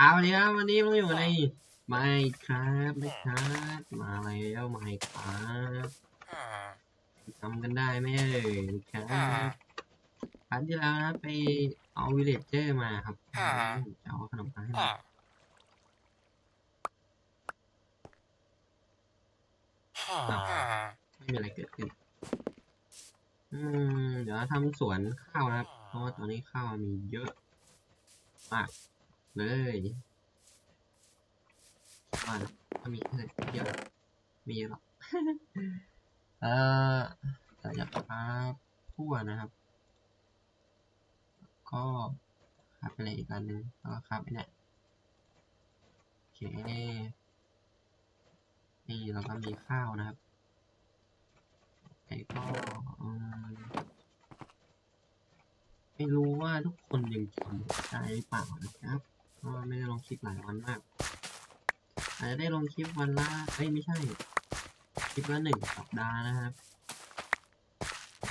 เอาเลยครับวันนี้เราอยู่ในไม่ครับไม่ครับมาแล้วไม่ครับจำกันได้ไหมเอ่ยครับครั้งที่แล้วนะไปเอาวิลเลจเจอร์มาครับจะเอาขนมปังให้หน่อยไม่มีอะไรเกิดขึ้น อืม เดี๋ยวทำสวนข้าวนะครับ เพราะว่าตอนนี้ข้าวมีเยอะมาก เลยว่านะก็มีเดียวมีเยอะหรอกเออแต่อยากครับทั่วนะครับ ก็ครับไปเลยอีกอันหนึงแล้วก็ครับไปเนี่ยโอเคนี่เราก็มีข้าวนะครับไก่ก็ไม่รู้ว่าทุกคนยังจำได้หรือเปล่านะครับ เพราะว่าไม่ได้ลงคลิปหลายวันมาก อาจจะได้ลงคลิปวันละเอ้ยไม่ใช่ คลิปละหนึ่งสัปดาห์นะครับ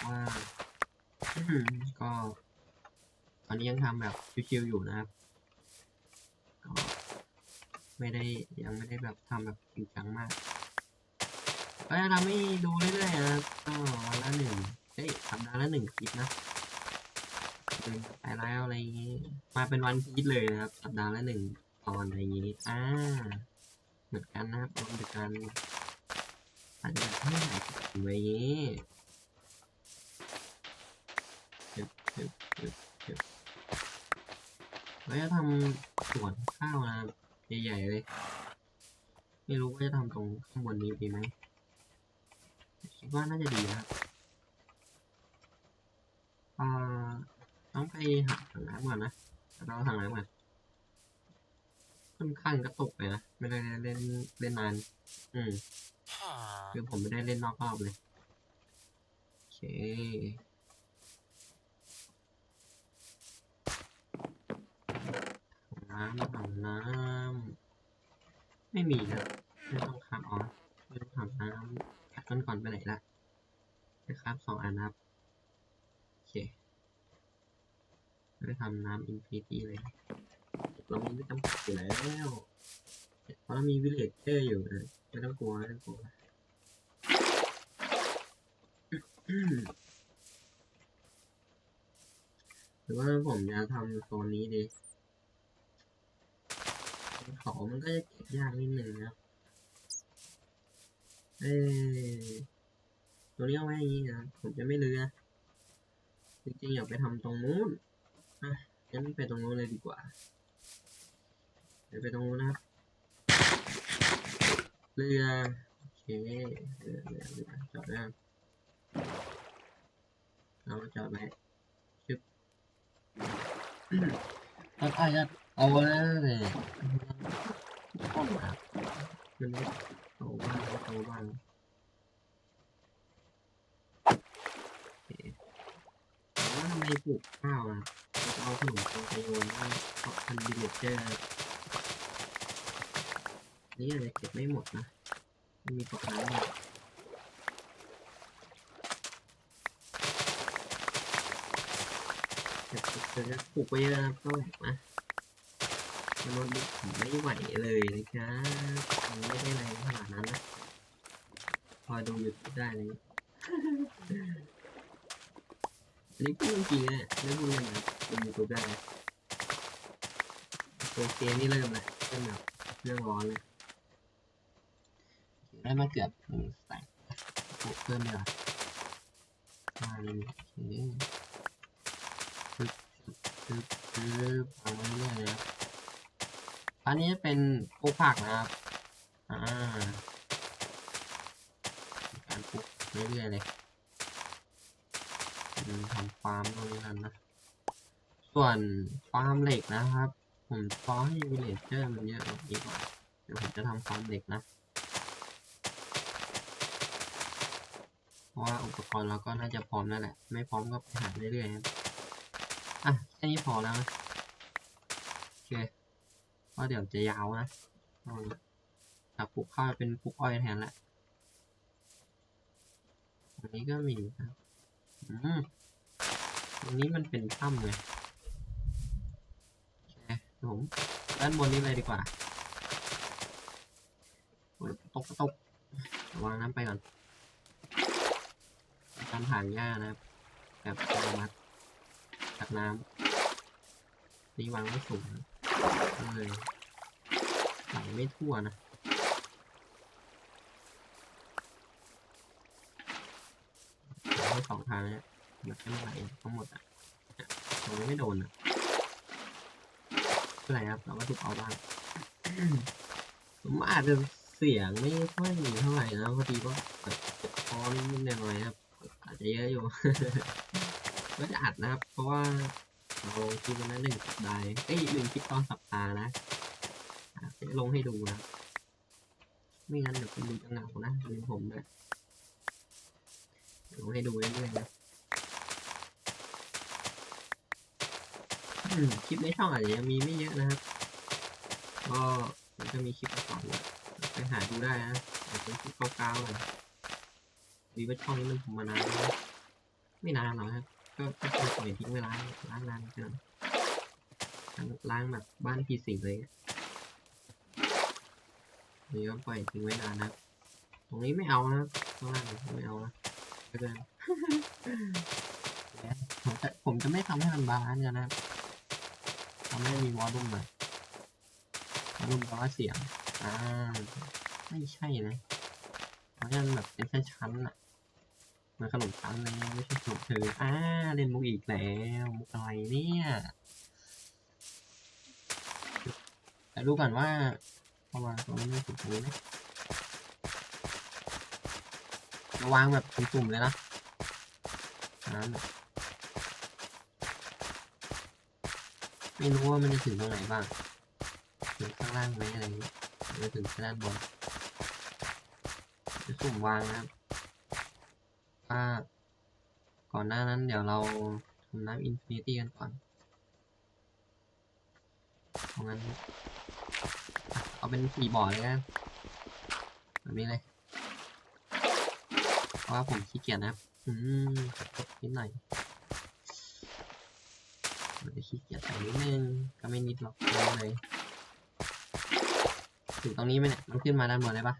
ว่าก็ตอนนี้ยังทำแบบชิวๆอยู่นะครับก็ไม่ได้ยังไม่ได้แบบทำแบบจริงจังมากก็จะทำให้ดูเรื่อยๆนะครับก็วันละหนึ่งเอ้ยสัปดาห์ละหนึ่งคลิปนะ ไปแล้วอะไรอย่างงี้ มาเป็นวันพีชเลยนะครับ สัปดาห์ละหนึ่งตอนอะไรอย่างงี้ อ่าเหมือนกันนะครับรวมถึงการอาจจะให้หายถึงไว้อย่างงี้เราจะทำสวนข้าวนะใหญ่ๆเลย ไม่รู้ว่าจะทำตรงข้างบนนี้ดีไหมคิดว่าน่าจะดีนะครับอ่า ต้องไปหาถังน้ำก่อนนะเราถังน้ำก่อนค่อนข้างกระตุกเลยนะ ไม่ได้เล่นเล่นนาน อืม คือผมไม่ได้เล่นนอกรอบเลย โอเคน้ำถังน้ำไม่มีนะไม่ต้องคับอ๋อไม่ต้องถังน้ำแพ็คกันก่อนไปไหนละไปครับสองอันนะครับ โอเค ไม่ได้ทำน้ำอินฟินิตี้เลยเรามีไม่จำกัดอยู่แล้วเพราะเรามีวิลเลจเจอร์อยู่นะไม่ต้องกลัวไม่ต้องกลัวหรือว่าผมจะทำโซนนี้ดีเขามันก็จะเก็บยากนิดนึงนะเอ้ยตัวนี้เอาไว้อย่างนี้นะผมจะไม่เลือจริงๆอยากไปทำตรงนู้น อะงั้นไปตรงนู้นเลยดีกว่า เดี๋ยวไปตรงนู้นนะครับ เรือ โอเค เรือเรือเรือจอดนะครับเอามาจอดไว้ชึบตอนอาจจะเอาแล้วเลยต้นอะมันไม่โตบ้างไม่โตบ้างว่าทำไมปลูกข้าวอะ เราจะเอาขนมปังไปโยนให้เพราะพันดิเลเจอร์นี่อาจจะเก็บไม่หมดนะมันมีตกน้ำอยู่เก็บเก็บจะปลูกไปเยอะนะก็แหลกนะมันโนบิผมไม่ไหวเลยนะครับมันไม่ได้แรงขนาดนั้นนะ พอดูยูทูบได้เลย อันนี้พูดจริงๆเนี่ยไม่พูดเล่นนะดูยูทูบได้นะโอเคนี่เริ่มแล้วเริ่มแบบเรื่องร้อนเลยได้มาเกือบหนึ่งแสนบวกเพิ่มดีกว่ามาเลยโอเคปึ๊บปึ๊บปึ๊บเอาไว้เรื่อยนะอันนี้เป็นปลูกผักนะครับ อ่าการปลูกเรื่อยๆเลย ทำฟาร์มตรงนี้กันนะ ส่วนฟาร์มเหล็กนะครับ ผมขอให้วิลเลจเจอร์มันเยอะกว่าอีกเดี๋ยวผมจะทำฟาร์มเหล็กนะ เพราะว่าอุปกรณ์เราก็น่าจะพร้อมแล้วแหละ ไม่พร้อมก็ไปหาเรื่อยๆครับอะแค่นี้พอแล้วนะโอเคเพราะเดี๋ยวจะยาวนะจากปลูกข้าวเป็นปลูกอ้อยแทนละอันนี้ก็มีครับอืม ตรงนี้มันเป็นถ้ำเลยโอเคผมด้านบนนี้เลยดีกว่าตกตกวางน้ำไปก่อนตามผ่านหญ้านะครับแบบอัตโนมัติตักน้ำนี่วางไม่สูงนะเลยไหลไม่ทั่วนะให้สองทางเนี่ย แบบให้มันไหลทั้งหมดอะตรงนี้ไม่โดนอะไม่เป็นไรครับเราก็ถูกเอาบ้างผมอาจจะเสียงไม่ค่อยเท่าไหร่นะพอดีว่าแบบเจ็บคอนิดหน่อยครับ อาจจะเยอะอยู่ก็จะอัดนะครับ เพราะว่าเราลงคลิปวันนั้นหนึ่งสัปดาห์เอ้ยหนึ่งคลิปตอนสัปดาห์นะจะลงให้ดูนะ ไม่งั้นเดี๋ยวคนดูจะเหงานะลืมผมนะลงให้ดูเรื่อยๆนะอืม คลิปในช่องอาจจะยังมีไม่เยอะนะครับ ก็มันจะมีคลิปมาสอนอยู่ไปหาดูได้นะอาจจะเป็นคลิปเก่าๆเลยดีว่าช่องนี้มันทำมานานแล้วนะไม่นานหรอกครับ ก็ก็เคยปล่อยทิ้งไว้ล้างล้างนานเกินล้างล้างแบบบ้านพีสิงเลยอะนี่ก็ปล่อยทิ้งไว้นานนะครับตรงนี้ไม่เอานะครับข้างล่างไม่เอานะก็เลยผมจะผมจะไม่ทำให้มันบาลานซ์กันนะครับทำให้มีวอลลุ่มหน่อยวอลลุ่มแปลว่าเสียง อ่า ไม่ใช่นะเพราะฉะนั้นแบบเป็นชั้นอะเหมันขนมชั้นเงี้ยไม่ใช่ขนมเธออ่าเล่นมุกอีกแล้วมุกอะไรเนี่ยแต่ดูก่อนว่าประมาณตรงนี้ไม่ถูกตรงนี้ไหมระวางแบบสุ่มๆเลยนะอ่าแบบ ไม่รู้ว่ามันจะถึงตรงไหนบ้าง ถึงข้างล่างไหมอะไรอย่างเงี้ยหรือถึงด้านบนจะสุ่มวางนะครับว่าก่อนหน้านั้นเดี๋ยวเราทำน้ำอินฟินิตี้กันก่อนเพราะงั้น เอาเป็นสี่บ่อเลยกันแบบนี้เลยเพราะว่าผมขี้เกียจนะครับ อืมนิดหน่อย มันจะขี้เกียจใส่นิดนึงก็ไม่นิดหรอกเลยถึงตรงนี้ไหมเนี่ยมันขึ้นมาด้านบนได้ปะ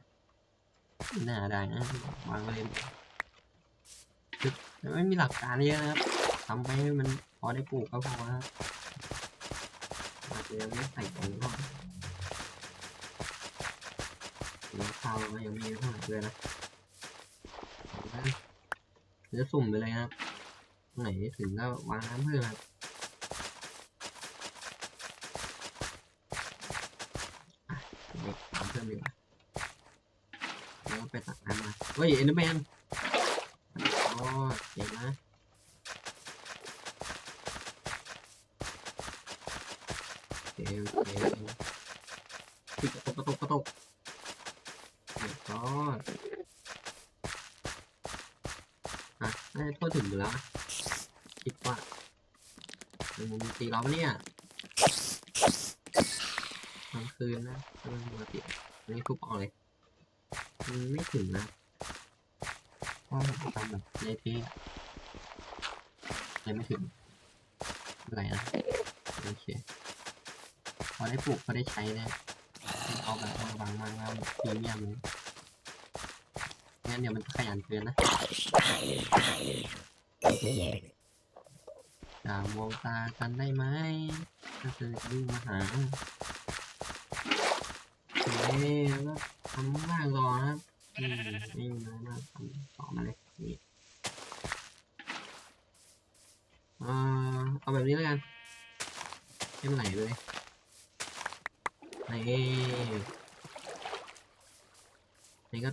น่าได้นะวางไว้เลยคือแต่ไม่มีหลักการเยอะนะครับทำไปให้มันพอได้ปลูกก็พอนะครับอาจจะยังไม่ใส่ตรงนี้ก่อนเดี๋ยวข้าวก็ยังไม่เยอะเท่าไหร่เลยนะจะสุ่มไปเลยนะครับไหนถึงก็วางน้ำเพื่อครับอะเดี๋ยววางเพิ่มดีกว่าแล้วก็ไปตักน้ำมา เฮ้ยเอ็นเดอร์แมนอ๋อเจ๋งนะโอเคโอเคติดกระตกกระตกกระตกยอยอะน่าจะทั่วถึงอยู่แล้วคิดว่าเป็นมุมตีเราปะเนี่ยกลางคืนนะกำลังปกติอันนี้ทุบออกเลยมันไม่ถึงนะ เพราะผมทำแบบเละเทะเลยไม่ถึงอะไรนะโอเคพอได้ปลูกพอได้ใช้นี่ยเอาแบบเอาบางมากแล้วพรีเมียมเลยงั้นเดี๋ยวมันขยันเกินนะอย่ามองตากันได้ไหมถ้าเธอจะวิ่งมาหาโอเคแล้วก็ทำข้างล่างรอนะ นี่นะมาทำต่อมาเลยนี่อ่าเอาแบบนี้แล้วกันให้มันไหลเลยนี่นี่ก็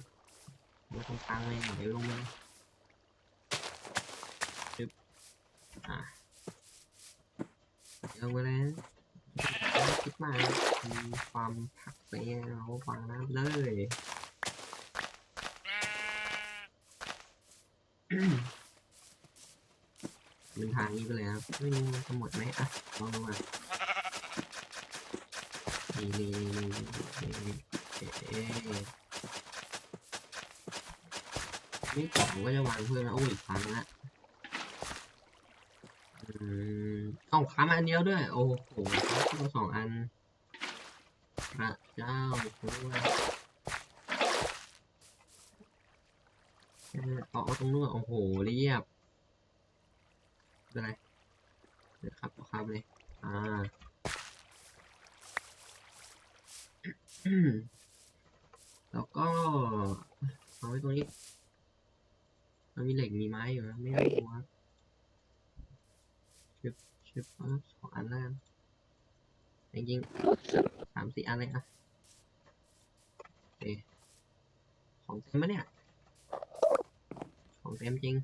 มาตรงกลางเลยไหลลงเลยจึ๊บอะลงมาแล้วคิดมาความผักไปเราฟังน้ำเลย เป็นทางนี้ไปเลยครับไม่รู้มันจะหมดไหมอะลองดูอะนี่นี่นี่นี่เอ๊ะนี่กล่องก็จะวางเพื่อนแล้วโอ้ยอีกครั้งละอืมเอ้าค้ามาอันเดียวด้วย โอ้โหค้าสองอันพระเจ้าช่วย เออเอาเอาตรงนู้นโอ้โหเรียบเป็นไรเดี๋ยวครับครับเลยอ่าแล้วก็เอาไว้ตรงนี้มันมีเหล็กมีไม้อยู่นะไม่ต้องกลัวชิบชิบเอาสองอันแล้วกันจริงๆสามสี่อันเลยอะโอเคของเต็มไหมเนี่ย ของเต็มจริง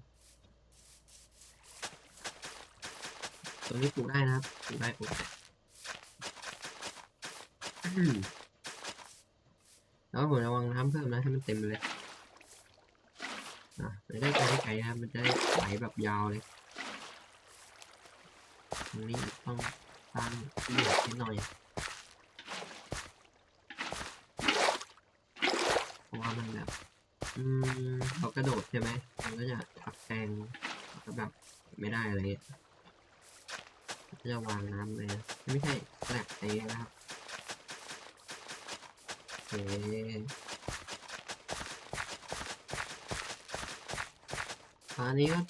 ตรงนี้ปลูกได้นะครับปลูกได้ปลูกได้แล้วผมระวังน้ำเพิ่มนะให้มันเต็มเลยอะไม่ได้ไปไกลนะครับมันจะได้ไหลแบบยาวเลยตรงนี้ต้องสร้างที่เหลือนิดหน่อยเพราะว่ามันแบบ อืมเรากระโดดใช่ไหม จะวางน้ำเลยไม่ใช่แหลกเองนะครับโอเคอันนี้ก็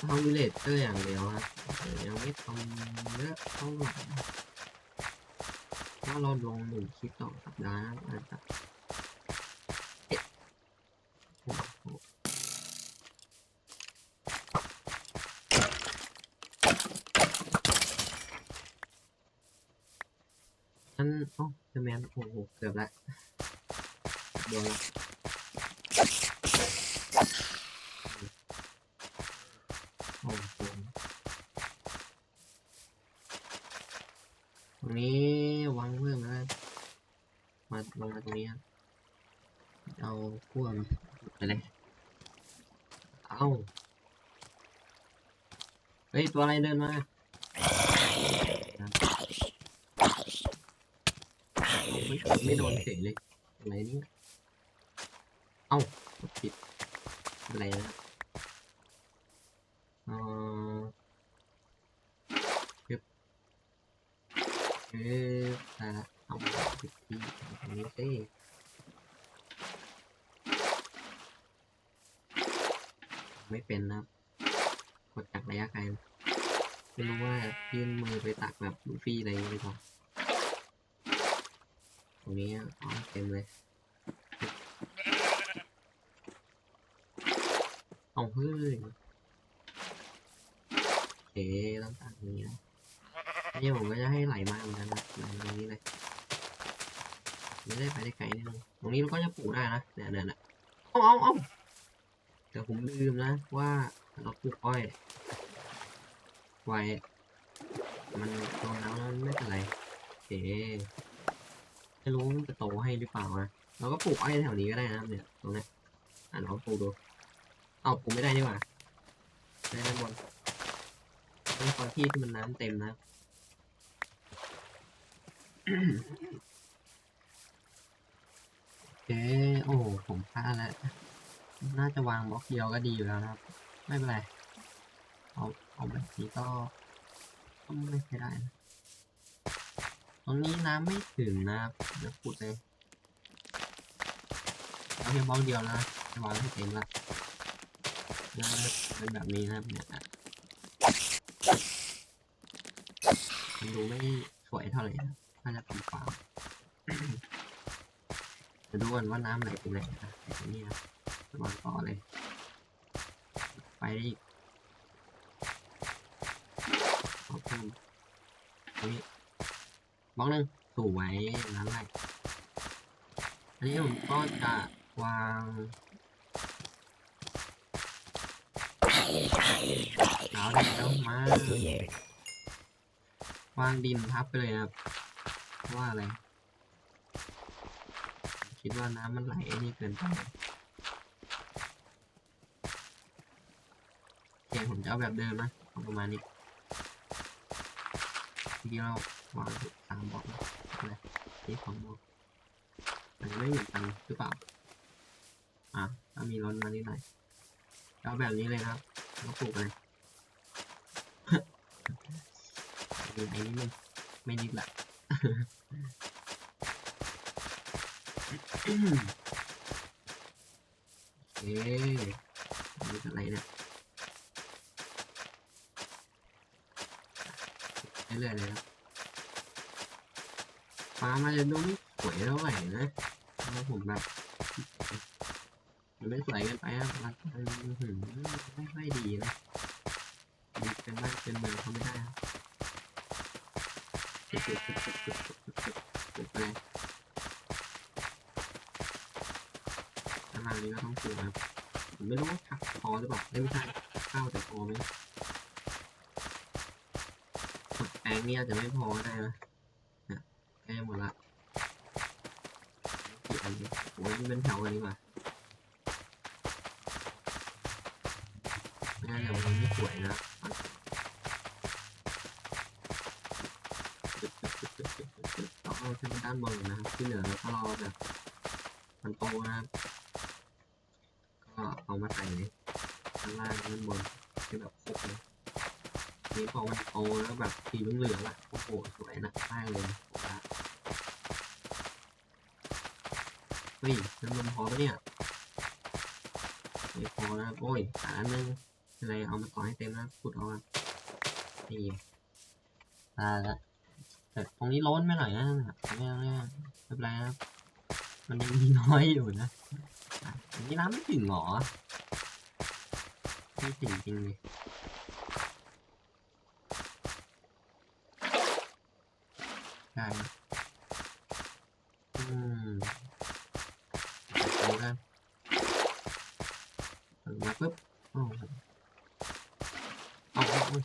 ทำวิเลจเจอร์อย่างเดียวครับยังไม่ทำเยอะเท่าไหร่ถ้าเราลงหนึ่งคลิปต่อสัปดาห์อาจจะเอ๊ะโอ้โหอันโอ้เดอะแมนโอ้โหเกือบละโดนโอ้โหตรงนี้วางเพิ่มนะมาลงมา ตรงนี้ครับเอาขั้วมาไปเลย เอาเฮ้ย ตัวอะไรเดินมาไม่โดนเฉยเลยอะไรนี่ เอ้าปิดอะไรนะเออปึ๊บเออแต่ละเอาผิดที่ตรงนี้สิไม่เป็นนะครับกดจากระยะไกลไม่รู้ว่ายื่นมือไปตักแบบลูฟี่อะไรอย่างเงี้ยหรือเปล่าตรง นี้อเต็มเลยเอาเฮ้ยโอเคต้องตัดนี้นะนนี้ผมก็จะให้ไหลมาเหมือนกันนะไหลตรงนี้เลยไม่ได้ไปได้ไกลนิดนึงตรงนี้เราก็จะปลูกได้นะเนี่ยเนี่ยเนี่ยเอาเอาเอาแต่ผมลืมนะว่าเราปลูกอ้อยไว้มันโดนน้ำแล้วไม่เป็นไรโอเค ไม่รู้มันจะโตให้หรือเปล่านะเราก็ปลูกอ้อยแถวนี้ก็ได้นะเนี่ยตรงนี้อ่านลองปลูกดูเอาปลูกไม่ได้นี่หว่าได้ด้านบนต้องตอนที่ที่มันน้ำเต็มนะโอเคโอ้ผมพลาดแล้ว น่าจะวางบล็อกเดียวก็ดีอยู่แล้วนะครับ ไม่เป็นไร เอา เอาแบบนี้ก็ ก็ไม่ใช่ได้นะ รงนี้น้ำไม่ถึงนะครับเดี๋ยวขุดเลยเอาเพียงบล็อกเดียวนะจะวางให้เต็มละนะเป็นแบบนี้นะเนี่ยมันดูไม่สวยเท่าไหร่นะน่าจะเป็นฟาจะดูกันว่าน้ำไหลตรงไหนนะตรงนี้นะวางต่อเลย ไปได้อีกเอาเพิ่มตรงนี้ บล็อกหนึ่งสวยน้ำไหลอันนี้ผมก็จะวางเอาแล้วมาวางดินทับไปเลยนะครับเพราะว่าอะไร คิดว่าน้ำมันไหลนี่เกินไปโอเคผมจะเอาแบบเดิมนะเอาประมาณนี้ทีเดียวเรา วางสามบอกนะอะไรนี่สองบอกมันไม่เหมือนกันหรือเปล่า อะถ้ามีร้อนมานิดหน่อยเอาแบบนี้เลยนะครับแล้วปลูกเลยมีไอ้นี่ไม่นิดละโอเคนี่อะไรเนี่ยเรื่อยๆเลยครับ ฟ้ามันจะดูไม่สวยเท่าไหร่นะแล้วผมแบบมันไม่สวยกันไปอะมันไม่ค่อยดีนะเป็นบ้านเป็นเมืองเขาไม่ได้ครับจุดจุดจุดจุดจุดจุดจุดไปทารางนี้ก็ต้องปลูกครับไม่รู้ว่าผักพอหรือเปล่าไม่ใช่เข้าแต่พอไหมแปลงเนี่ยจะไม่พอได้ไหม อันเนี่ยโอ้ยนี่เป็นแถวกันดีกว่าน่าจะมันไม่สวยนะต้องเอาขึ้นด้านบนนะครับที่เหลือเราก็รอแบบมันโตนะครับก็เอามาใส่ข้างล่างด้านบนให้แบบครบเลยนี่พอมันโตแล้วแบบสีเหลืองๆอะโอ้โหสวยนะมากเลยผมว่าเฮ้ยน้ำมันพอปะเนี่ยไม่พอนะครับโอ้ยอันนึงอะไรเอามาต่อให้เต็มนะขุดเอาอะนี่ตาละแต่ตรงนี้ล้นไปหน่อยนะไม่เอาไม่เอาไม่เป็นไรครับมันยังมีน้อยอยู่นะอะอันนี้น้ำไม่ถึงหรอไม่ถึงจริงเลยได้นะอืมดูกันถึงมาปุ๊บโอ้โห เอาเอาเอา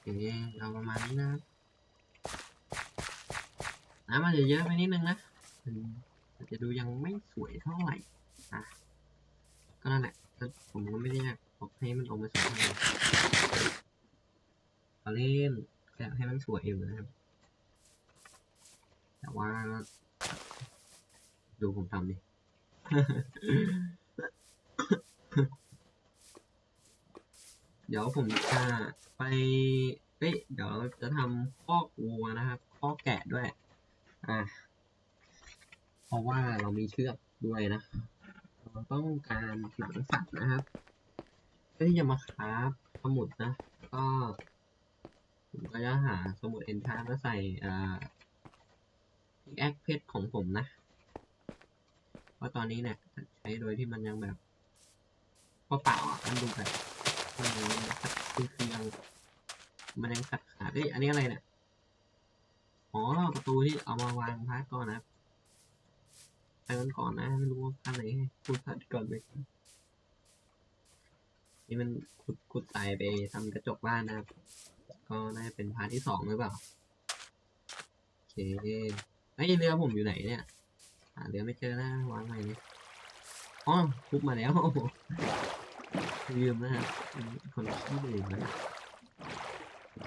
โอเคเราประมาณนี้นะครับน้ำมัน จะเยอะไปนิดนึงนะอาจจะดูยังไม่สวยเท่าไหร่อะก็นั่นแหละผมก็ไม่ได้อยากบอกให้มันออกมาสวยเท่าไหร่เล่นแค่ให้มันสวยอยู่นะครับ แต่ว่า ดูผมทำดิเดี๋ยวผมจะไป เฮ้ย เดี๋ยวเราจะทำคอกวัวนะครับคอกแกะด้วย อ่าเพราะว่าเรามีเชือกด้วยนะ เราต้องการหนังสัตว์นะครับเพื่อที่จะมาคราฟสมุดนะ ก็ผมก็จะหาสมุดเอนทามาใส่อ่าแอคเพชรของผมนะเพราะตอนนี้เนี่ยใช้โดยที่มันยังแบบเปล่าอะมันดูแบบมันยังขัดคือคือยังมันยังขัดขาดเอ้ยอันนี้อะไรเนี่ย อ๋อประตูที่เอามาวางพักก่อนนะครับไปกันก่อนนะไม่รู้ว่าพักไหนพูดพักก่อนเลยนี่มันขุดขุดใส่ไปทำกระจกบ้านนะครับ ก็น่าจะเป็นพาร์ทที่สองหรือเปล่าโอเคไอ้เรือผมอยู่ไหนเนี่ยหาเรือไม่เจอนะวางไว้นี่อ๋อทุบมาแล้วลืมนะครับเป็นคนขี้ลืมนะ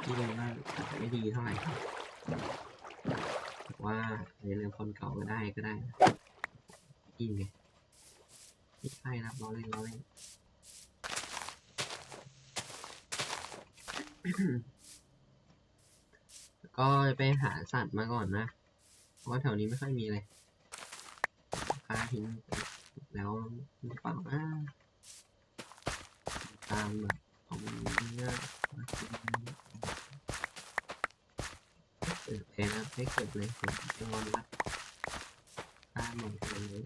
ขี้ลืมว่าอาจจะไม่ดีเท่าไหร่แต่ ว่าในเรื่องคนเก่าก็ได้ก็ได้อีไงไม่ใช่นะร้อเล่นล้อเล่นก็ไปหาสัตว์มาก่อนนะ เพราะว่าแถวนี้ไม่ค่อยมีเลยฆ่าทิ้งแล้วเปล่าตามแบบของเนื้อ กินเออแพ้นะไม่เก็บเลยผมจะงอนละฆ่าหมดเลย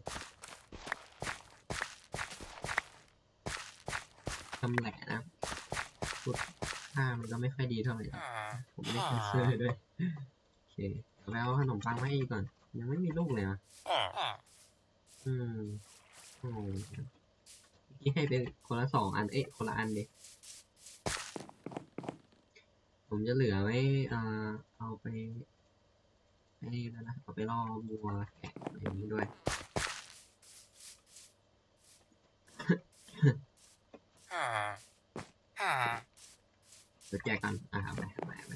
ทำแหละนะพูดฆ่ามันก็ไม่ค่อยดีเท่าไหร่หรอกผมไม่ได้แคนเซอร์ด้วยโอเคเดี๋ยวไปเอาขนมปังมาให้อีกก่อน ยังไม่มีลูกเลยอะอืมโอ้โหนี่ให้เป็นคนละสองอันเอ๊ะคนละอันดิ ผมจะเหลือไว้เอ่อเอาไปให้แล้วนะเอาไปล่อวัวแกะอะไรอย่างนี้ด้วยเดี๋ยวแจกกันอ่าไปไปไป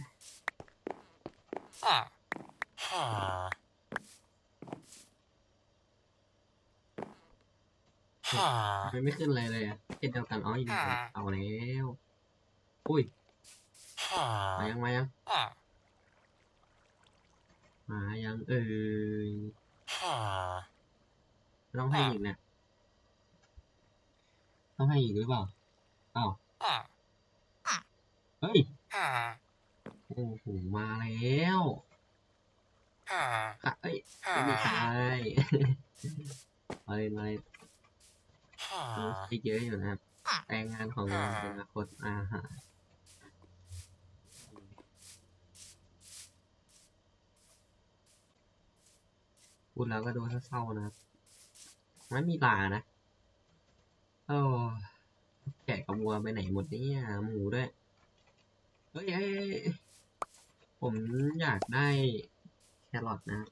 มันไม่ขึ้นเลยเลยอะเช่นเดียวกันอ๋ออยู่เอาแล้ว อุ้ย มายังมายังมายังเอ่ยต้องให้อีกเนี่ยต้องให้อีกหรือเปล่าอ้าวเฮ้ยโอ้โหมาแล้วค่ะเอ้ยไม่ใช่มาเลยมาเลยต้องใช้เยอะอยู่นะครับแรงงานของเราในอนาคตอาหา พูดแล้วก็ดูเศร้าๆนะครับไม่มีลานะโอ้แกะกับวัวไปไหนหมดเนี่ยหมูด้วยเฮ้ยเฮ้ยเฮ้ยผมอยากได้แครอทนะครับ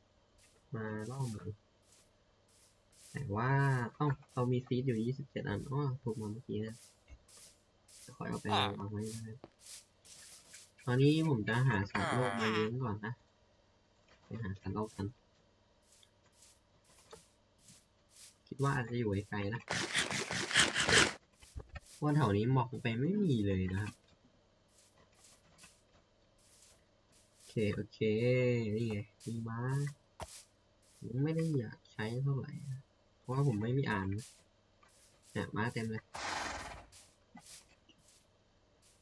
มาล่อหมูแต่ว่าเอ้าเรามีซีดอยู่ยี่สิบเจ็ดอันอ้อถูกมาเมื่อกี้นะจะคอยเอาไปวางไว้นะครับตอนนี้ผมจะหาสัตว์โลกมาเลี้ยงก่อนนะ ไปหาสัตว์โลกกัน คิดว่าอาจจะอยู่ไกลๆนะว่าแถวนี้หมอกไปไม่มีเลยนะครับโอเค โอเค นี่ไงมีม้าผมไม่ได้อยากใช้เท่าไหร่ เพราะว่าผมไม่มีอ่านนะเนี่ยม้าเต็มเลย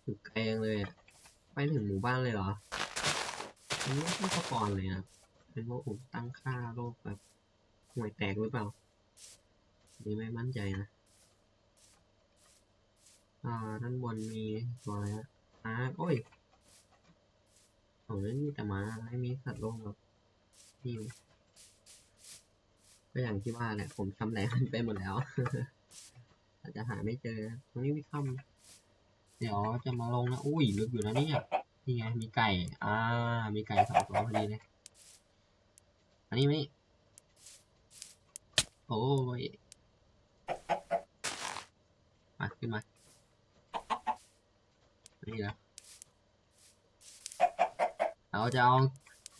อยู่ไกลจังเลยอะไปถึงหมู่บ้านเลยเหรออันนี้ไม่ใช่สปอนเลยนะเป็นเพราะผมตั้งค่าโลกแบบห่วยแตกหรือเปล่า นี่ไม่มั่นใจนะ อ่า ด้านบนมีตัวอะไรอะอาโอ้ยผมไม่มีแต่ม้าไม่มีสัตว์โลกแบบนี่เลยก็อย่างที่ว่าแหละผมทำแหลมันไปหมดแล้ว อาจจะหาไม่เจอ ตรงนี้มีคำเดี๋ยวจะมาลงนะ อุ้ยลึกอยู่นะเนี่ยนี่ไง มีไก่ อ่า มีไก่สองตัวพอดีเลย อันนี้ไหมโอ้ย มาขึ้นมานี่นะเราจะเอา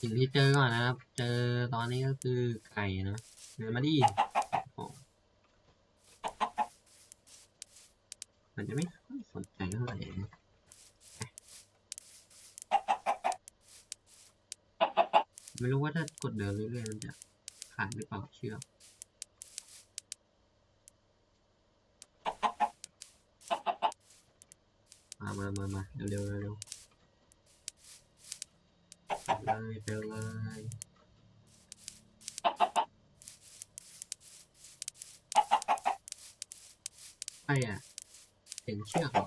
สิ่งที่เจอก่อนนะครับ เจอตอนนี้ก็คือไก่นะเดินมาดิโอ้มันจะไม่สนใจเท่าไหร่นะไม่รู้ว่าถ้ากดเดินเรื่อยๆมันจะขาดหรือเปล่าเชือก มามามามาเร็วเร็วๆไปเลยไปเลยใช่อะเสียงเชือกเหรอ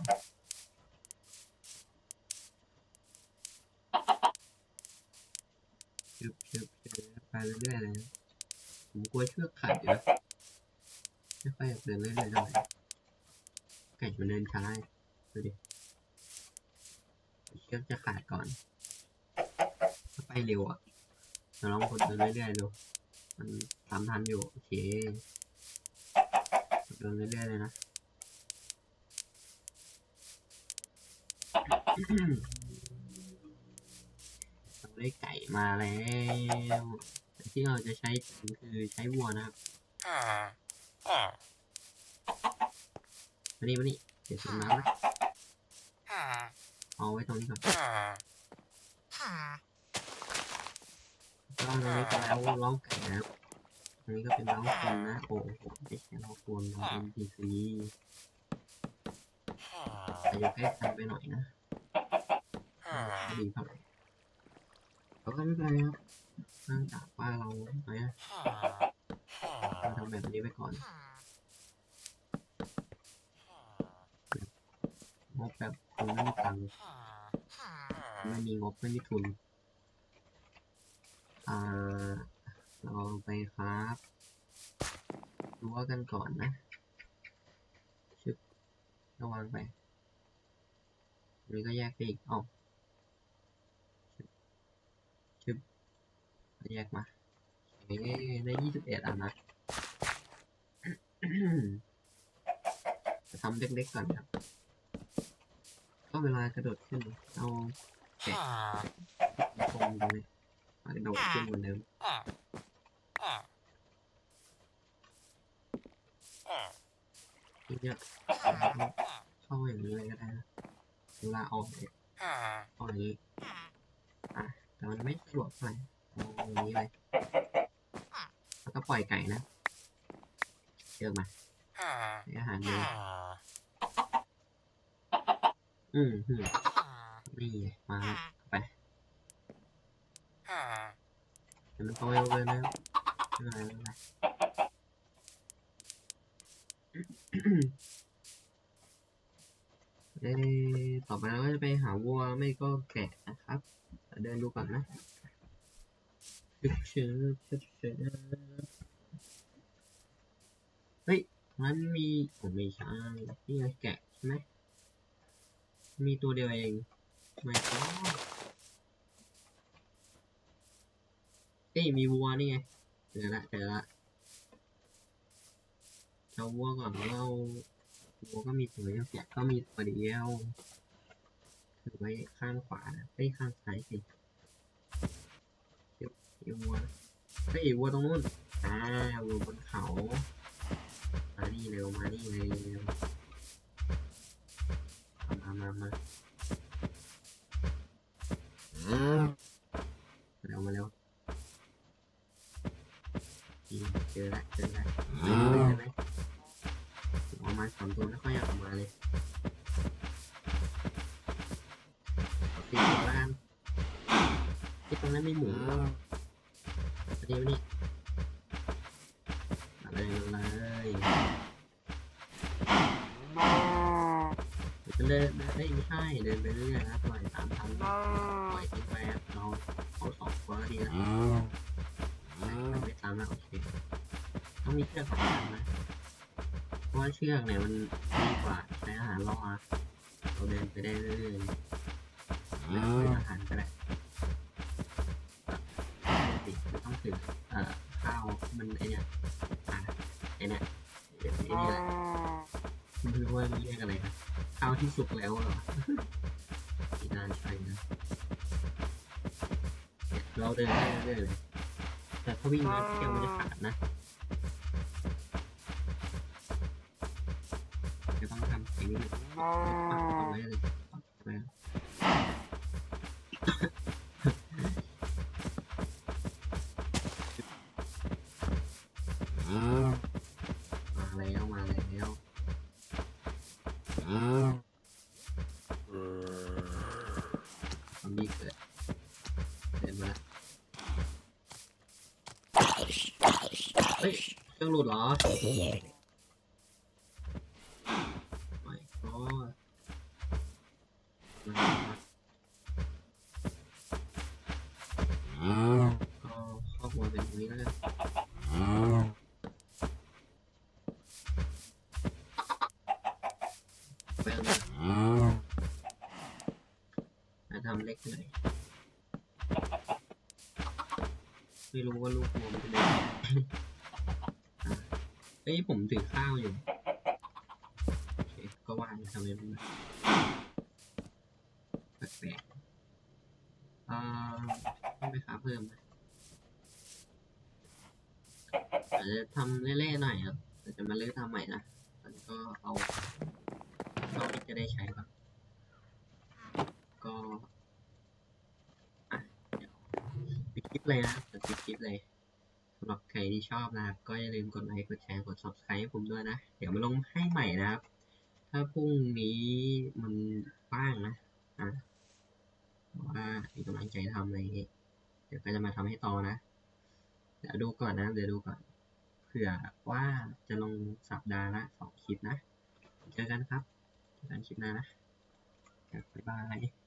ชึบชึบชึบไปเรื่อยๆเลยผมกลัวเชือกขาดอยู่นะไม่ค่อยอยากเดินเรื่อยๆเท่าไหร่ไก่มันเดินช้าดูดิ เชือกจะขาดก่อนถ้าไปเร็วอะเดี๋ยวลองกดเดินเรื่อยๆดูมันตามทันอยู่โอเคกดเดินเรื่อยๆเลยนะเราได้ไก่มาแล้วแต่ที่เราจะใช้จริงคือใช้วัวนะครับมานี่มานี่เดี๋ยวซื้อน้ำนะ เอาไว้ตรงนี้ก่อนก็ตรงนี้ก็แล้วล้องไก่นะครับตรงนี้ก็เป็นล้องคนนะโอ้โหไม่ใช่ล้องคนล้องเป็นพีซีแต่อยู่ใกล้กันไปหน่อยนะไม่ดีเท่าไหร่เราก็ไม่เป็นไรครับเนื่องจากว่าเราเนี่ยเราทำแบบนี้ไปก่อนงบแบบ คุณไม่มีตังค์ไม่มีงบไม่มีทุน อ่าเราไปครับรั้วกันก่อนนะชึบระวังไปอันนี้ก็แยกไปอีกเอาชึบชึบแยกมาโอเคได้ยี่สิบเอ็ดอันนะจะทำเล็กๆก่อนครับ ก็เวลากระโดดขึ้น เอาแกะตรงตรงนี้มากระโดดขึ้นเหมือนเดิมทีเนี้ยเข้าอย่างนี้เลยก็ได้นะเวลาออกเนี่ยออกอย่างนี้อะแต่มันไม่สะดวกเท่าไหร่เอาอย่างนี้เลยปล่อยไก่นะเชือกมาให้อาหารเดิน อืมอืมนี่มาไปเดี๋ยวมันโตเร็วเลยนะไม่เป็นไรไม่เป็นไรเอ้ยต่อไปเราก็จะไปหาวัวไม่ก็แกะนะครับ เดินดูก่อนนะชึบชึบชึบชึบเฮ้ยมันมีผมไม่ใช่นี่ไงแกะใช่ไหม มีตัวเดียวเองไม่ก็เอ้ยมีวัวนี่ไงเจอละเจอละเอาวัวก่อนแล้วเราโอ้ก็มีตัวเดียวแกะก็มีตัวเดียวถือไว้ข้างขวานะเอ้ยข้างซ้ายสิเดี๋ยววัวเฮ้ยวัวตรงนู้นอ่าวัวบนเขามานี่เร็วมานี่เร็ว มามามาเร็วมาเร็วนี่เจอละเจอละเจอเลยใช่ไหมออกมาสามตัวไม่ค่อยอยากออกมาเลยเอาสี่ตัวแล้วกันที่ตรงนั้นไม่หมูอันนี้นี่มาเลยมาเลย เดินเดินได้ไม่ใช่เดินไปเรื่อยๆนะปล่อยตามทางปล่อยทิ้งไปอะเราเอาสองตัวก็ดีแล้วไม่ตามแล้วโอเคต้องมีเชือกสองอันนะเพราะว่าเชือกเนี่ยมันดีกว่าใช้อาหารล่อเราเดินไปได้เรื่อยๆไม่ต้องซื้ออาหารก็ได้ สุกแล้วเหรอที่นานใช่นะเราเดินได้เรื่อยเลยแต่ถ้าวิ่งมาเที่ยวมันจะขาดนะจะต้องทำสิ่งนี้ปักเอาไว้เลยปักไว้ ดเหรอ my god ก็ข้อมูลเป็นตรงนี้แล้วกันไปเอมาทำเล็กหน่อยไม่รู้ว่าลูกมันจะเดิน เอ้ยผมถือข้าวอยู่ก็วางทำไมมันแปลกๆอ่าต้องไปหาเพิ่มนะอาจจะทำเล่ๆหน่อยครับแต่จะมาเลือกทำใหม่นะมันก็เอาเราที่จะได้ใช้ก่อนก็อะเดี๋ยวปิดคลิปเลยนะเดี๋ยวปิดคลิปเลย สำหรับใครที่ชอบนะครับ ก็อย่าลืมกดไลค์กดแชร์กด subscribe ให้ผมด้วยนะ เดี๋ยวมาลงให้ใหม่นะครับ ถ้าพรุ่งนี้มันว่างนะอะบอกว่ามีกำลังใจทำอะไรอย่างงี้เดี๋ยวก็จะมาทำให้ต่อนะเดี๋ยวดูก่อนนะเดี๋ยวดูก่อนเผื่อว่าจะลงสัปดาห์ละสองคลิปนะ เจอกันครับเจอกันคลิปหน้านะบ๊ายบาย